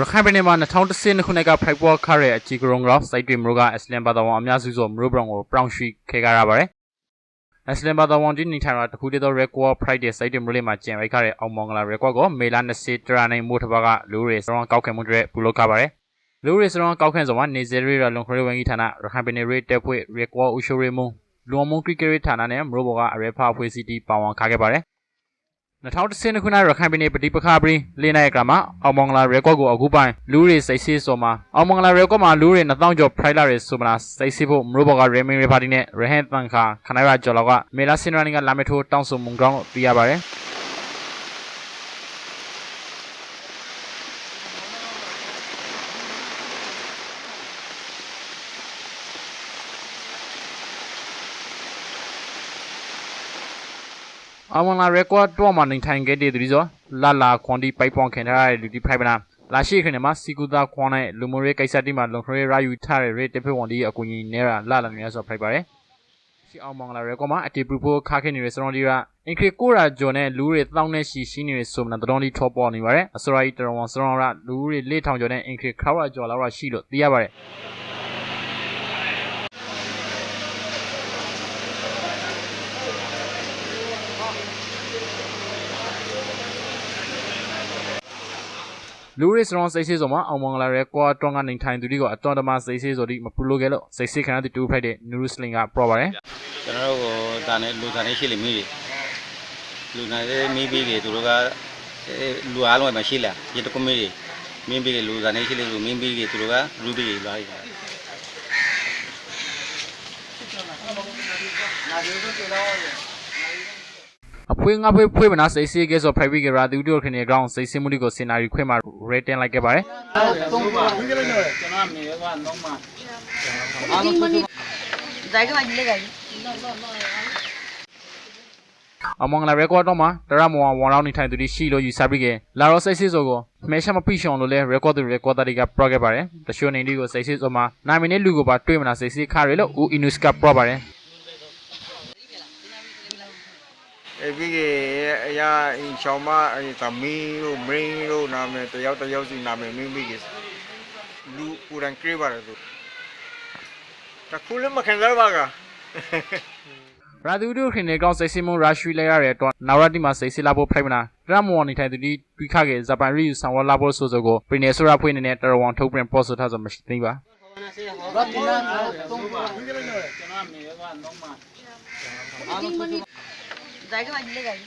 ရခိုင်ပြည်နယ်မှာ2010ခုနှစ်ကဖိုက်ပေါ်ခါရဲ့အကြီးကရုံကစိုက်တွေမျိုးကအစ္စလမ်ဘာသာဝင်အများစုဆိုမျိုးပရောင်ကိုပရောင်ရွှေခဲကြရပါတယ်အစ္စလမ်ဘာသာဝင်ဒီနေထိုင်တာတခုတည်းသော record friday စိုက်တွေမျိုးလေးမှာကျင်ရိုက်ခတဲ့အောင်မောင်္ဂလာ record ကိုမေလ20တရနိုင်မို့တပတ်ကလူတွေစရောင်းကောက်ခံမှုတွေပြုလုပ်ခဲ့ပါတယ်လူတွေစရောင်းကောက်ခံဆောင်မှာနေဇယ်ရီရလွန်ခရီဝန်ကြီးဌာနရခိုင်ပြည်နယ်ရေးတပ်ဖွဲ့ record ဥရှိုရီမုံလွန်မုံခရီကရီဌာနနဲ့မျိုးဘော်ကအရဲဖာဖွဲ့စီတီပါဝင်ခါခဲ့ပါတယ် 2010ခုနှစ်ရခိုင်ပြည်နယ်ပဋိပက္ခပြီးလေးနိုင်ကမှာအောင်မင်္ဂလာရဲကော့ကိုအခုပိုင်းလူတွေစိတ်ဆေးစော်မှာအောင်မင်္ဂလာရဲကော့မှာလူတွေ2000ကျော်ဖိုင်လာရဲဆိုမလားစိတ်ဆေးဖို့မရိုဘော်ကရဲမင်းရဲပါတီနဲ့ရဟန်တန်ခါခနိုင်ရကျော်လောက်ကမေလာစင်ရနီကလာမထိုးတောင်းဆိုမုံကောင်းလို့သိရပါတယ် အောင်မင်္ဂလာရဲကော့တော့မှနေထိုင်ခဲ့တဲ့သူဆိုလာလာခွန်ဒီပိုက်ပွန်ခင်ထားတဲ့လူဒီဖိုင်ပနာလာရှိခရင်မှာစီကူတာခွန်နဲ့လူမျိုးရေးကိစ္စတိမှာလုံခရဲရာယူထားတဲ့ရေတဖေဝန်ဒီအကူကြီးနဲရာလာလာနေရဆိုဖိုက်ပါတယ်ရှိအောင်မင်္ဂလာရဲကောမှာအတီပူဖိုခါခင်နေတဲ့စရွန်ဒီရာအင်ခရီကိုရာဂျွန်နဲ့လူတွေတောင်းနဲ့ရှိရှိနေတဲ့ဆိုမနာတတော်ဒီထောပေါ်နေပါတယ်အစရာကြီးတရဝန်စရွန်ရာလူတွေလေးထောင်ကျော်နဲ့အင်ခရီခါရာကျော်လာရာရှိလို့သိရပါတယ် လူတွေစရွန်စိတ်ဆေးဆိုမှာအောင်မင်္ဂလာရဲကွာတွန်ကနေထိုင်သူဒီကိုအတော်တမစိတ်ဆေးဆိုဒီမပူလို့ခဲ့လို့စိတ်ဆေးခံရတဲ့တူဖိုက်တဲ့နူရူစလင်ကပြောပါတယ်ကျွန်တော်တို့ကိုဒါနဲ့လူသားနဲ့ရှိလိမ့်မည်လူနာလေးမိပြီးပြီသူတို့ကအဲလူအားလုံးမရှိလားဒီတကုမီးမင်းပြီးလူသားနဲ့ရှိလိမ့်လို့မင်းပြီးပြီသူတို့ကလူပြီးလာရ အဖွေးငါဖွေးဖွေးမနာစိတ်စေးကဲဆို private gara သူတို့ခနေ ground စိတ်စင်းမှုတွေကို scenario ခွင့်မှာ rating လိုက်ခဲ့ပါတယ်။သုံးပါကျွန်တော်နေရပါတော့မှာအားလုံးသုံးပါဇိုက်ကမကြီးလေးကကြီးအမောင်လာရက်ကော့တော့မှာတရမောင်ဝန်လောက်နေထိုင်သူတွေရှိလို့ယူဆပြီးကလာရောစိတ်စစ်စောကိုမဲရှာမပိရှောင်လို့လဲရက်ကော့သူရက်ကော့တာတွေကပရော့ခဲ့ပါတယ်တရှိုးနေလေးကိုစိတ်စစ်စောမှာနာမည်နဲ့လူကိုပါတွေ့မလားစိတ်စစ်ခါရလို့ဦးအီနုစ်ကပရော့ပါတယ် အဲပြီးကအရာအင်ချောင်းမအဲသမီးတို့မင်းတို့နာမည်တယောက်တယောက်စီနာမည်မင်းပြီးကလူကိုယ်တိုင်ကြည့်ပါတယ်သူတခုလည်းမခံစားပါကရာတူတူခနေ ground စိတ်ဆေးမှု rush လိုက်ရတဲ့တော့နာရတီမှာစိတ်ဆေးလာဖို့ဖိုက်မနာတရမောင်နေထိုင်သူဒီတွေ့ခခဲ့ဇပန်ရီယူဆောင်ဝလာဖို့ဆိုဆိုကိုပရီနေဆိုရာဖွင့်နေတဲ့တရဝန်ထုတ်ပြန် post ဆိုထားဆိုမရှိသေးပါ জায়গা লাগলে গাড়ি